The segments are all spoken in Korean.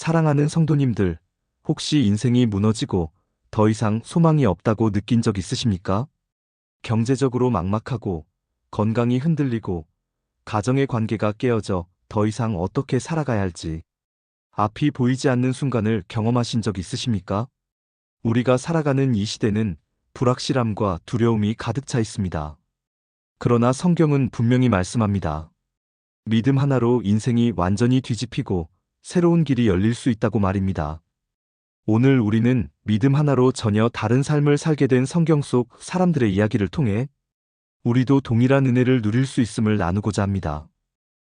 사랑하는 성도님들, 혹시 인생이 무너지고 더 이상 소망이 없다고 느낀 적 있으십니까? 경제적으로 막막하고 건강이 흔들리고 가정의 관계가 깨어져 더 이상 어떻게 살아가야 할지 앞이 보이지 않는 순간을 경험하신 적 있으십니까? 우리가 살아가는 이 시대는 불확실함과 두려움이 가득 차 있습니다. 그러나 성경은 분명히 말씀합니다. 믿음 하나로 인생이 완전히 뒤집히고 새로운 길이 열릴 수 있다고 말입니다. 오늘 우리는 믿음 하나로 전혀 다른 삶을 살게 된 성경 속 사람들의 이야기를 통해 우리도 동일한 은혜를 누릴 수 있음을 나누고자 합니다.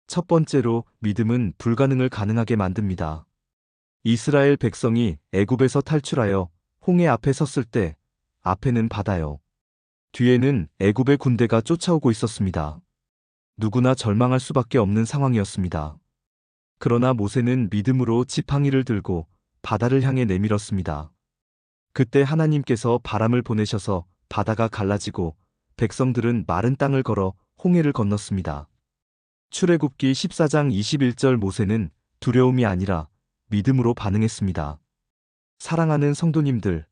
첫 번째로 믿음은 불가능을 가능하게 만듭니다. 이스라엘 백성이 애굽에서 탈출하여 홍해 앞에 섰을 때 앞에는 바다요. 뒤에는 애굽의 군대가 쫓아오고 있었습니다. 누구나 절망할 수밖에 없는 상황이었습니다. 그러나 모세는 믿음으로 지팡이를 들고 바다를 향해 내밀었습니다. 그때 하나님께서 바람을 보내셔서 바다가 갈라지고 백성들은 마른 땅을 걸어 홍해를 건넜습니다. 출애굽기 14장 21절 모세는 두려움이 아니라 믿음으로 반응했습니다. 사랑하는 성도님들,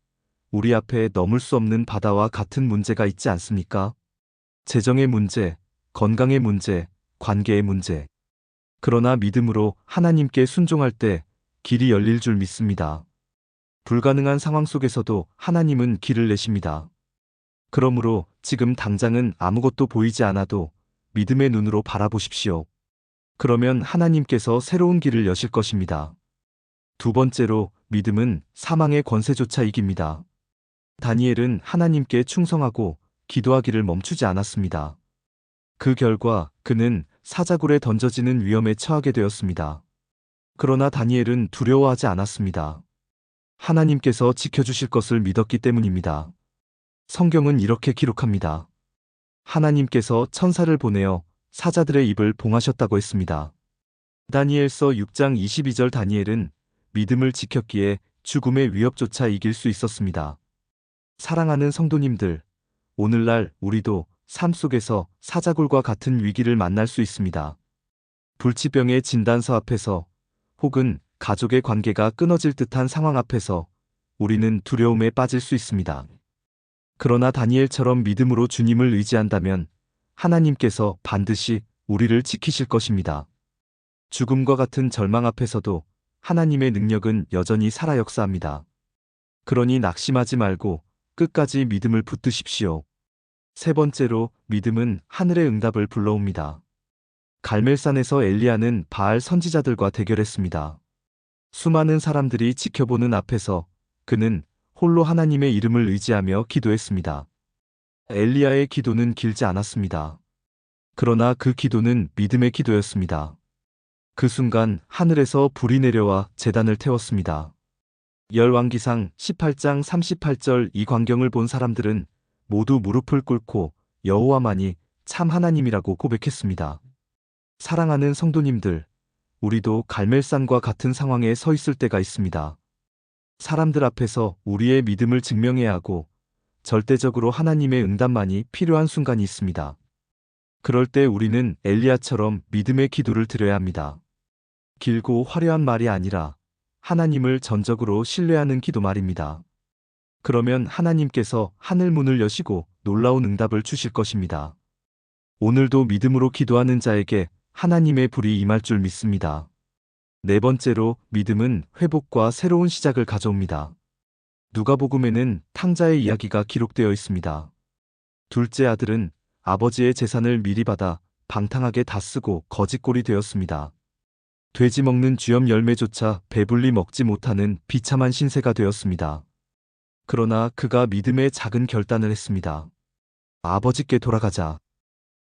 우리 앞에 넘을 수 없는 바다와 같은 문제가 있지 않습니까? 재정의 문제, 건강의 문제, 관계의 문제. 그러나 믿음으로 하나님께 순종할 때 길이 열릴 줄 믿습니다. 불가능한 상황 속에서도 하나님은 길을 내십니다. 그러므로 지금 당장은 아무것도 보이지 않아도 믿음의 눈으로 바라보십시오. 그러면 하나님께서 새로운 길을 여실 것입니다. 두 번째로 믿음은 사망의 권세조차 이깁니다. 다니엘은 하나님께 충성하고 기도하기를 멈추지 않았습니다. 그 결과 그는 사자굴에 던져지는 위험에 처하게 되었습니다. 그러나 다니엘은 두려워하지 않았습니다. 하나님께서 지켜주실 것을 믿었기 때문입니다. 성경은 이렇게 기록합니다. 하나님께서 천사를 보내어 사자들의 입을 봉하셨다고 했습니다. 다니엘서 6장 22절 다니엘은 믿음을 지켰기에 죽음의 위협조차 이길 수 있었습니다. 사랑하는 성도님들, 오늘날 우리도 삶 속에서 사자굴과 같은 위기를 만날 수 있습니다. 불치병의 진단서 앞에서 혹은 가족의 관계가 끊어질 듯한 상황 앞에서 우리는 두려움에 빠질 수 있습니다. 그러나 다니엘처럼 믿음으로 주님을 의지한다면 하나님께서 반드시 우리를 지키실 것입니다. 죽음과 같은 절망 앞에서도 하나님의 능력은 여전히 살아 역사합니다. 그러니 낙심하지 말고 끝까지 믿음을 붙드십시오. 세 번째로 믿음은 하늘의 응답을 불러옵니다. 갈멜산에서 엘리야는 바알 선지자들과 대결했습니다. 수많은 사람들이 지켜보는 앞에서 그는 홀로 하나님의 이름을 의지하며 기도했습니다. 엘리야의 기도는 길지 않았습니다. 그러나 그 기도는 믿음의 기도였습니다. 그 순간 하늘에서 불이 내려와 재단을 태웠습니다. 열왕기상 18장 38절 이 광경을 본 사람들은 모두 무릎을 꿇고 여호와만이 참 하나님이라고 고백했습니다. 사랑하는 성도님들, 우리도 갈멜산과 같은 상황에 서 있을 때가 있습니다. 사람들 앞에서 우리의 믿음을 증명해야 하고 절대적으로 하나님의 응답만이 필요한 순간이 있습니다. 그럴 때 우리는 엘리야처럼 믿음의 기도를 드려야 합니다. 길고 화려한 말이 아니라 하나님을 전적으로 신뢰하는 기도 말입니다. 그러면 하나님께서 하늘 문을 여시고 놀라운 응답을 주실 것입니다. 오늘도 믿음으로 기도하는 자에게 하나님의 불이 임할 줄 믿습니다. 네 번째로 믿음은 회복과 새로운 시작을 가져옵니다. 누가복음에는 탕자의 이야기가 기록되어 있습니다. 둘째 아들은 아버지의 재산을 미리 받아 방탕하게 다 쓰고 거짓골이 되었습니다. 돼지 먹는 쥐염 열매조차 배불리 먹지 못하는 비참한 신세가 되었습니다. 그러나 그가 믿음의 작은 결단을 했습니다. 아버지께 돌아가자.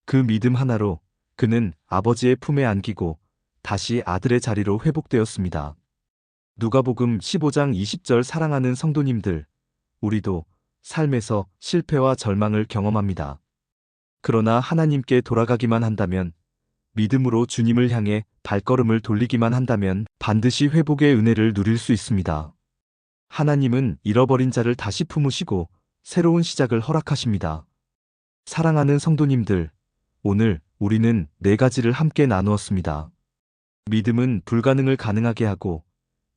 그 믿음 하나로 그는 아버지의 품에 안기고 다시 아들의 자리로 회복되었습니다. 누가복음 15장 20절 사랑하는 성도님들, 우리도 삶에서 실패와 절망을 경험합니다. 그러나 하나님께 돌아가기만 한다면, 믿음으로 주님을 향해 발걸음을 돌리기만 한다면 반드시 회복의 은혜를 누릴 수 있습니다. 하나님은 잃어버린 자를 다시 품으시고 새로운 시작을 허락하십니다. 사랑하는 성도님들, 오늘 우리는 네 가지를 함께 나누었습니다. 믿음은 불가능을 가능하게 하고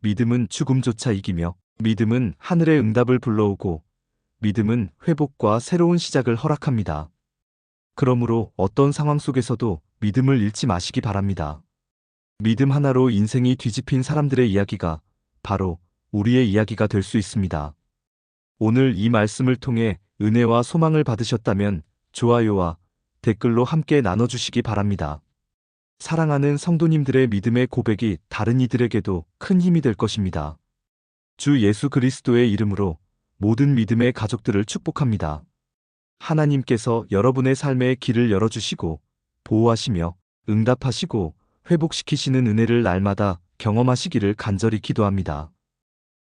믿음은 죽음조차 이기며 믿음은 하늘의 응답을 불러오고 믿음은 회복과 새로운 시작을 허락합니다. 그러므로 어떤 상황 속에서도 믿음을 잃지 마시기 바랍니다. 믿음 하나로 인생이 뒤집힌 사람들의 이야기가 바로 우리의 이야기가 될 수 있습니다. 오늘 이 말씀을 통해 은혜와 소망을 받으셨다면 좋아요와 댓글로 함께 나눠주시기 바랍니다. 사랑하는 성도님들의 믿음의 고백이 다른 이들에게도 큰 힘이 될 것입니다. 주 예수 그리스도의 이름으로 모든 믿음의 가족들을 축복합니다. 하나님께서 여러분의 삶의 길을 열어주시고 보호하시며 응답하시고 회복시키시는 은혜를 날마다 경험하시기를 간절히 기도합니다.